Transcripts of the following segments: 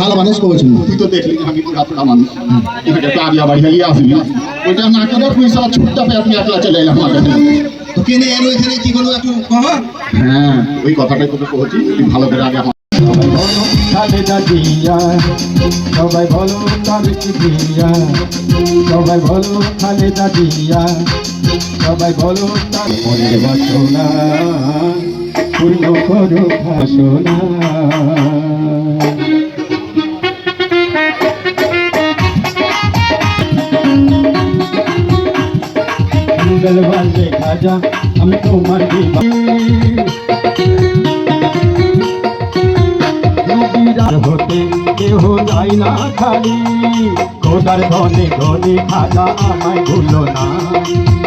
ভালো মানুষ করেছিল তুই তো দেখলি আমি পুরা মানুষ। এখানে আগে আবার হেলিয়ে আসবি ওইটা না ছুটটা পেয়ে আপনি একলা চলে এলাম আমার কাছে। তো কেনে এলো এখানে কি করল একটু হ্যাঁ ওই কথাটাই তোকে তুই ভালো করে আগে আমার খালেদা জিয়া সবাই বলো তারিক জিয়া সবাই বলো খালেদা জিয়া সবাই বলো তার বাসনা পূর্ণ করো ভাষণা আমি তোমার নদীরার হতে কেহ যায় না খালি। খোদার ধনে ধনে খাজা আমায় ভুলো না।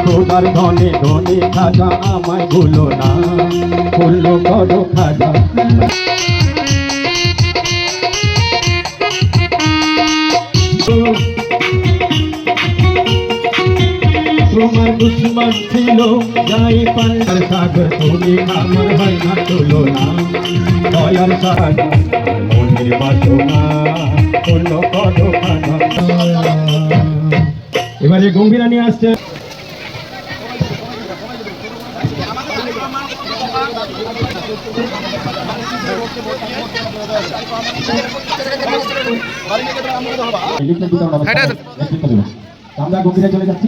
খোদার ধনে ধনে খাজা আমায় ভুলো না। ভুলো করো খাজা। দুশ্মন ছিল যাই পাল্লার সাগর তুমি আমার হয় না তোলো না দয়ার সাগর মন্দির বাসনা অন্য কত এবারে গম্ভীরা নিয়ে আসছে। আমরা গম্ভীরা চলে যাচ্ছি।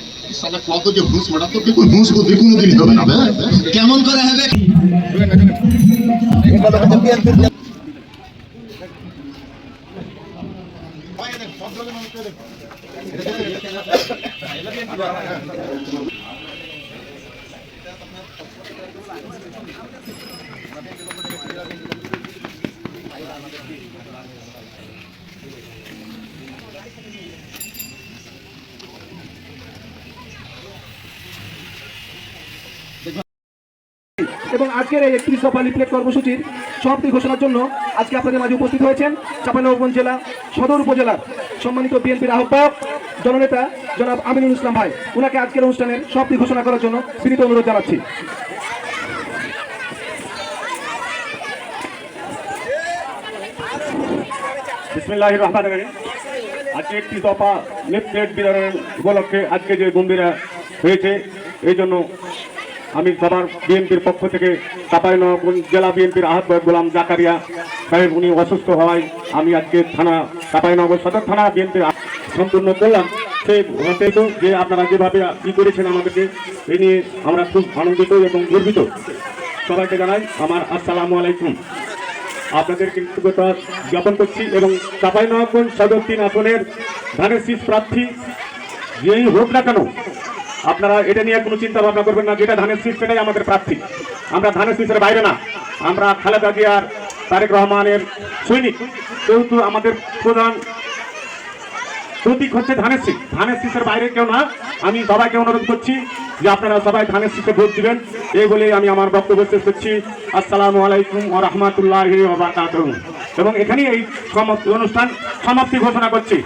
সালা কত যে ঘুষ মারা তো দেখুন ঘুষ বুদ্ধি কোনো দিন হবে না কেমন করে হবে? এবং আজকের এই একত্রিশ দফা লিফলেট কর্মসূচির সমাপ্তি ঘোষণার জন্য আজকে আপনাদের মাঝে উপস্থিত হয়েছেন চাঁপাইনবাবগঞ্জ জেলা সদর উপজেলার সম্মানিত বিএনপির আহ্বায়ক জননেতা জনাব আমিনুল ইসলাম ভাই। ওনাকে আজকের অনুষ্ঠানের সমাপ্তি ঘোষণা করার জন্য বিনীত অনুরোধ জানাচ্ছি। আজকে একটি দফা লিফলেট বিতরণ উপলক্ষে আজকে যে গম্ভীরা হয়েছে, এই জন্য আমি সবার বিএনপির পক্ষ থেকে চাঁপাইনবাবগঞ্জ জেলা বিএনপির আহ্বায়ক গোলাম জাকারিয়া সাহেব, উনি অসুস্থ হওয়ায় আমি আজকে থানা চাঁপাইনবাবগঞ্জ সদর থানা বিএনপির সম্পূর্ণ করলাম। সেই হতেই যে আপনারা যেভাবে ই করেছেন আমাদেরকে এই নিয়ে আমরা খুব আনন্দিত এবং গর্বিত। সবাইকে জানাই আমার আসসালামু আলাইকুম। আপনাদের কৃতজ্ঞতা জ্ঞাপন করছি এবং চাঁপাইনবাবগঞ্জ সদর তিন আসনের ধানের শীষ প্রার্থী, যেই হোক না কেন আপনারা এটা নিয়ে কোনো চিন্তা ভাবনা করবেন না, যেটা ধানের শীষ সেটাই আমাদের প্রার্থী। আমরা ধানের শীষের বাইরে না, আমরা খালেদা জিয়ার, তারেক রহমানের সৈনিক। যেহেতু আমাদের প্রধান প্রতীক হচ্ছে ধানের শীষ। ধানের শীষের বাইরে কেউ না, আমি সবাইকে অনুরোধ করছি যে আপনারা সবাই ধানের শীষে ভোট দিবেন। এই বলে আমি আমার বক্তব্য শেষ করছি। আসসালামু আলাইকুম ও রহমতুল্লাহ এবং এখানেই এই সমাপ্তি অনুষ্ঠান সমাপ্তি ঘোষণা করছি।